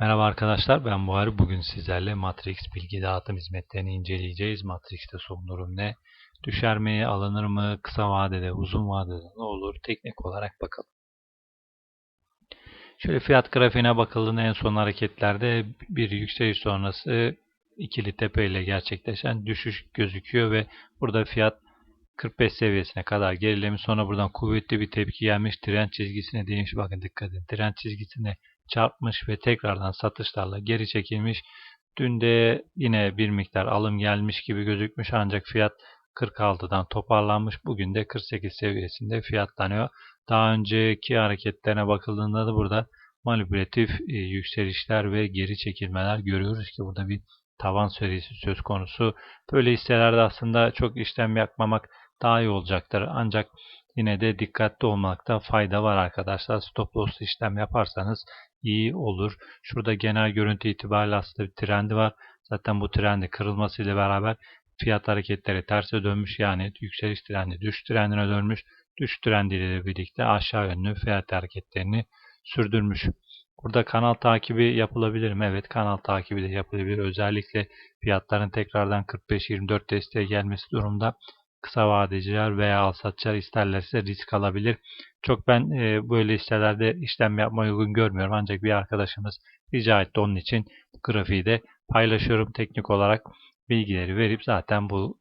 Merhaba arkadaşlar ben Buhari. Bugün sizlerle Matrix bilgi dağıtım hizmetlerini inceleyeceğiz. Matrix'te son durum ne? Düşer mi, alınır mı, kısa vadede, uzun vadede ne olur? Teknik olarak bakalım. Şöyle fiyat grafiğine bakıldığında en son hareketlerde bir yükseliş sonrası ikili tepe ile gerçekleşen düşüş gözüküyor ve burada fiyat 45 seviyesine kadar gerilemiş. Sonra buradan kuvvetli bir tepki gelmiş. Trend çizgisine değmiş. Bakın dikkat edin. Trend çizgisine çarpmış ve tekrardan satışlarla geri çekilmiş. Dün de yine bir miktar alım gelmiş gibi gözükmüş ancak fiyat 46'dan toparlanmış. Bugün de 48 seviyesinde fiyatlanıyor. Daha önceki hareketlerine bakıldığında da burada manipülatif e, yükselişler ve geri çekilmeler görüyoruz ki burada bir tavan serisi söz konusu. Böyle hisselerde aslında çok işlem yapmamak daha iyi olacaktır. Ancak yine de dikkatli olmakta fayda var arkadaşlar. Stop loss işlem yaparsanız iyi olur. Şurada genel görüntü itibariyle aslında bir trendi var. Zaten bu trendi kırılmasıyla beraber fiyat hareketleri terse dönmüş. Yani yükseliş trendi düş trendine dönmüş. Düş trendiyle birlikte aşağı yönlü fiyat hareketlerini sürdürmüş. Burada kanal takibi yapılabilir mi? Evet kanal takibi de yapılabilir. Özellikle fiyatların tekrardan 45-24 desteğe gelmesi durumda kısa vadeciler veya alsatçılar isterlerse risk alabilir. Çok ben e, böyle hisselerde işlem yapmayı uygun görmüyorum. Ancak bir arkadaşımız rica etti onun için grafiği de paylaşıyorum. Teknik olarak bilgileri verip zaten bu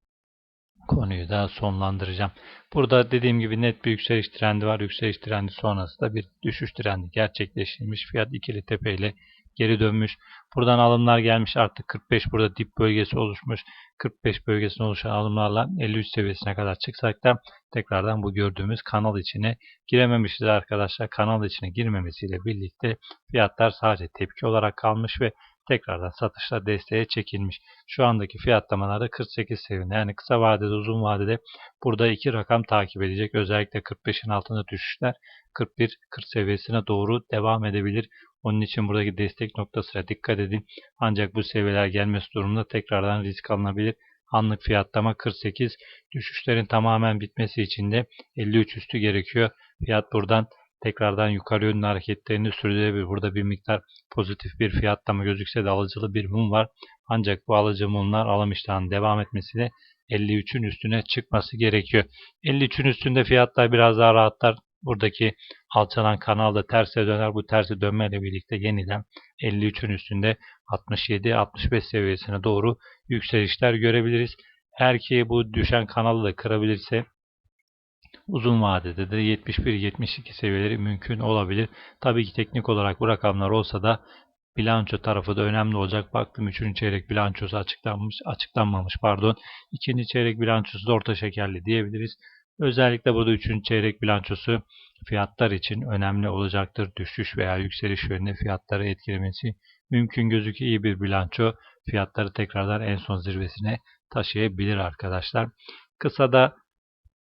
konuyu da sonlandıracağım. Burada dediğim gibi net bir yükseliş trendi var. Yükseliş trendi sonrasında bir düşüş trendi gerçekleştirilmiş. Fiyat ikili tepe ile geri dönmüş. Buradan alımlar gelmiş artık 45 burada dip bölgesi oluşmuş. 45 bölgesinde oluşan alımlarla 53 seviyesine kadar çıksak da tekrardan bu gördüğümüz kanal içine girememişiz arkadaşlar. Kanal içine girmemesiyle birlikte fiyatlar sadece tepki olarak kalmış ve tekrardan satışla desteğe çekilmiş. Şu andaki fiyatlamalarda 48 seviyede yani kısa vadede uzun vadede burada iki rakam takip edecek. Özellikle 45'in altında düşüşler 41-40 seviyesine doğru devam edebilir. Onun için buradaki destek noktasına dikkat edin. Ancak bu seviyeler gelmesi durumunda tekrardan risk alınabilir. Anlık fiyatlama 48. Düşüşlerin tamamen bitmesi için de 53 üstü gerekiyor. Fiyat buradan tekrardan yukarı yönlü hareketlerini sürdürebilir. Burada bir miktar pozitif bir fiyatlama gözükse de alıcılı bir mum var. Ancak bu alıcı mumlar alım iştahının devam etmesiyle 53'ün üstüne çıkması gerekiyor. 53'ün üstünde fiyatlar biraz daha rahatlar. Buradaki alçalan kanal da terse döner. Bu terse dönmeyle birlikte yeniden 53'ün üstünde 67-65 seviyesine doğru yükselişler görebiliriz. Eğer ki bu düşen kanalı da kırabilirse uzun vadede de 71-72 seviyeleri mümkün olabilir. Tabii ki teknik olarak bu rakamlar olsa da bilanço tarafı da önemli olacak. Baktım 3. çeyrek bilançosu açıklanmış, açıklanmamış pardon. 2. çeyrek bilançosu da orta şekerli diyebiliriz. Özellikle burada 3. çeyrek bilançosu fiyatlar için önemli olacaktır. Düşüş veya yükseliş yönünde fiyatları etkilemesi mümkün gözüküyor. İyi bir bilanço fiyatları tekrardan en son zirvesine taşıyabilir arkadaşlar. Kısada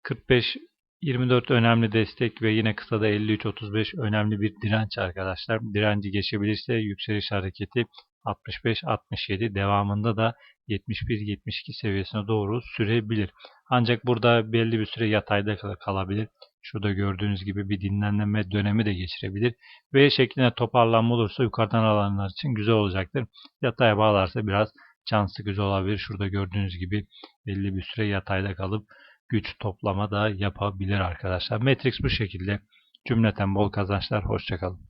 45 24 önemli destek ve yine kısada 53-35 önemli bir direnç arkadaşlar. Direnci geçebilirse yükseliş hareketi 65-67 devamında da 71-72 seviyesine doğru sürebilir. Ancak burada belli bir süre yatayda kalabilir. Şurada gördüğünüz gibi bir dinlenme dönemi de geçirebilir. V şeklinde toparlanma olursa yukarıdan alanlar için güzel olacaktır. Yataya bağlarsa biraz can sıkıcı olabilir. Şurada gördüğünüz gibi belli bir süre yatayda kalıp güç toplama da yapabilir arkadaşlar. Matrix bu şekilde. Cümleten bol kazançlar. Hoşçakalın.